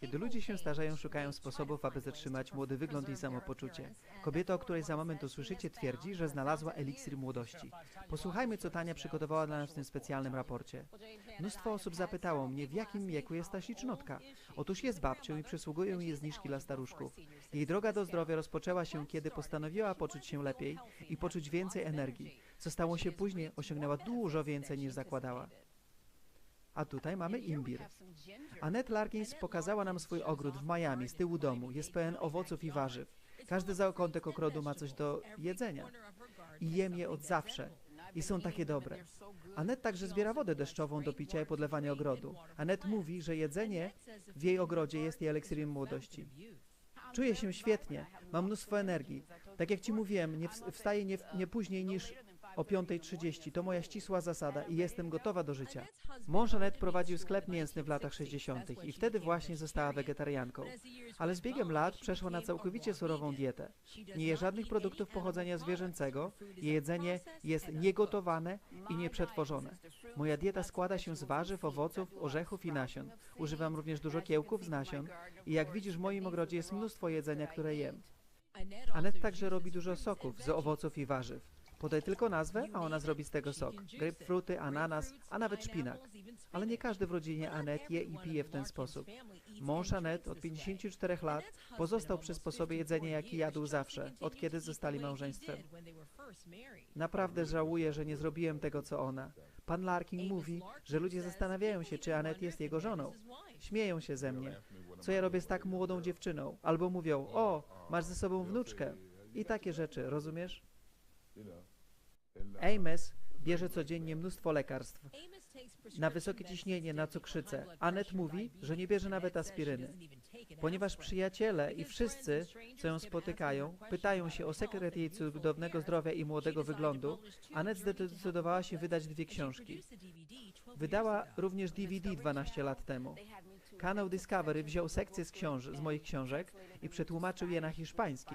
Kiedy ludzie się starzeją, szukają sposobów, aby zatrzymać młody wygląd i samopoczucie. Kobieta, o której za moment usłyszycie, twierdzi, że znalazła eliksir młodości. Posłuchajmy, co Tania przygotowała dla nas w tym specjalnym raporcie. Mnóstwo osób zapytało mnie, w jakim wieku jest ta ślicznotka. Otóż jest babcią i przysługują jej zniżki dla staruszków. Jej droga do zdrowia rozpoczęła się, kiedy postanowiła poczuć się lepiej i poczuć więcej energii. Co stało się później, osiągnęła dużo więcej niż zakładała. A tutaj mamy imbir. Annette Larkins pokazała nam swój ogród w Miami z tyłu domu. Jest pełen owoców i warzyw. Każdy zakątek ogrodu ma coś do jedzenia. I jem je od zawsze. I są takie dobre. Annette także zbiera wodę deszczową do picia i podlewania ogrodu. Annette mówi, że jedzenie w jej ogrodzie jest jej eliksirem młodości. Czuję się świetnie, mam mnóstwo energii. Tak jak Ci mówiłem, nie ws- wstaję nie, nie później niż o 5.30. To moja ścisła zasada i jestem gotowa do życia. Mąż Annette prowadził sklep mięsny w latach 60. i wtedy właśnie została wegetarianką. Ale z biegiem lat przeszła na całkowicie surową dietę. Nie je żadnych produktów pochodzenia zwierzęcego, jej jedzenie jest niegotowane i nieprzetworzone. Moja dieta składa się z warzyw, owoców, orzechów i nasion. Używam również dużo kiełków z nasion i jak widzisz w moim ogrodzie jest mnóstwo jedzenia, które jem. Annette także robi dużo soków z owoców i warzyw. Podaj tylko nazwę, a ona zrobi z tego sok. Grapefruity, ananas, a nawet szpinak. Ale nie każdy w rodzinie Annette je i pije w ten sposób. Mąż Annette od 54 lat pozostał przy sposobie jedzenia, jaki jadł zawsze, od kiedy zostali małżeństwem. Naprawdę żałuję, że nie zrobiłem tego, co ona. Pan Larkin mówi, że ludzie zastanawiają się, czy Annette jest jego żoną. Śmieją się ze mnie. Co ja robię z tak młodą dziewczyną? Albo mówią, o, masz ze sobą wnuczkę. I takie rzeczy, rozumiesz? Amos bierze codziennie mnóstwo lekarstw. Na wysokie ciśnienie, na cukrzycę. Annette mówi, że nie bierze nawet aspiryny. Ponieważ przyjaciele i wszyscy, co ją spotykają, pytają się o sekret jej cudownego zdrowia i młodego wyglądu, Annette zdecydowała się wydać dwie książki. Wydała również DVD 12 lat temu. Kanał Discovery wziął sekcję z, książ- z moich książek i przetłumaczył je na hiszpański.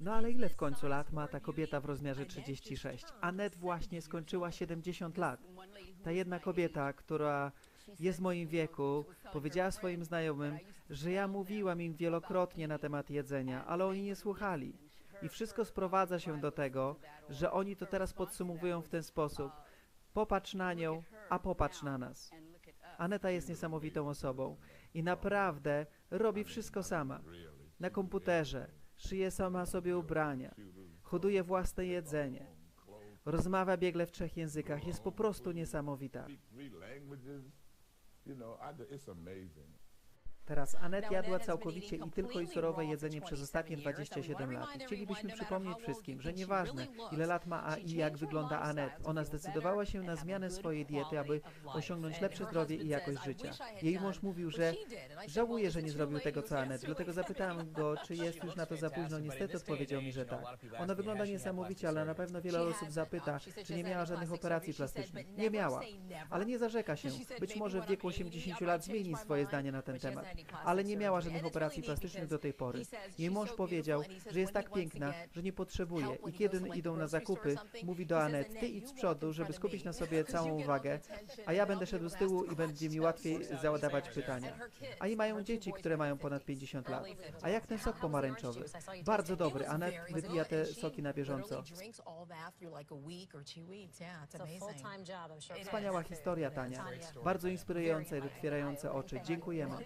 No ale ile w końcu lat ma ta kobieta w rozmiarze 36? Annette właśnie skończyła 70 lat. Ta jedna kobieta, która jest w moim wieku, powiedziała swoim znajomym, że ja mówiłam im wielokrotnie na temat jedzenia, ale oni nie słuchali. I wszystko sprowadza się do tego, że oni to teraz podsumowują w ten sposób. Popatrz na nią, a popatrz na nas. Aneta jest niesamowitą osobą i naprawdę robi wszystko sama. Na komputerze, szyje sama sobie ubrania, hoduje własne jedzenie, rozmawia biegle w trzech językach, jest po prostu niesamowita. Teraz Anet jadła całkowicie i tylko i surowe jedzenie przez ostatnie 27 lat. Chcielibyśmy przypomnieć wszystkim, że nieważne ile lat ma a i jak wygląda Anet, ona zdecydowała się na zmianę swojej diety, aby osiągnąć lepsze zdrowie i jakość życia. Jej mąż mówił, że żałuje, że nie zrobił tego co Anet, dlatego zapytałem go, czy jest już na to za późno. Niestety odpowiedział mi, że tak. Ona wygląda niesamowicie, ale na pewno wiele osób zapyta, czy nie miała żadnych operacji plastycznych. Nie miała, ale nie zarzeka się. Być może w wieku 80 lat zmieni swoje zdanie na ten temat ale nie miała żadnych operacji plastycznych do tej pory. Jej mąż powiedział, że jest tak piękna, że nie potrzebuje i kiedy idą na zakupy, mówi do Anet, ty idź z przodu, żeby skupić na sobie całą uwagę, a ja będę szedł z tyłu i będzie mi łatwiej zadawać pytania. A i mają dzieci, które mają ponad 50 lat. A jak ten sok pomarańczowy? Bardzo dobry. Anet wypija te soki na bieżąco. Wspaniała historia, Tania. Bardzo inspirująca i otwierająca oczy. Dziękujemy.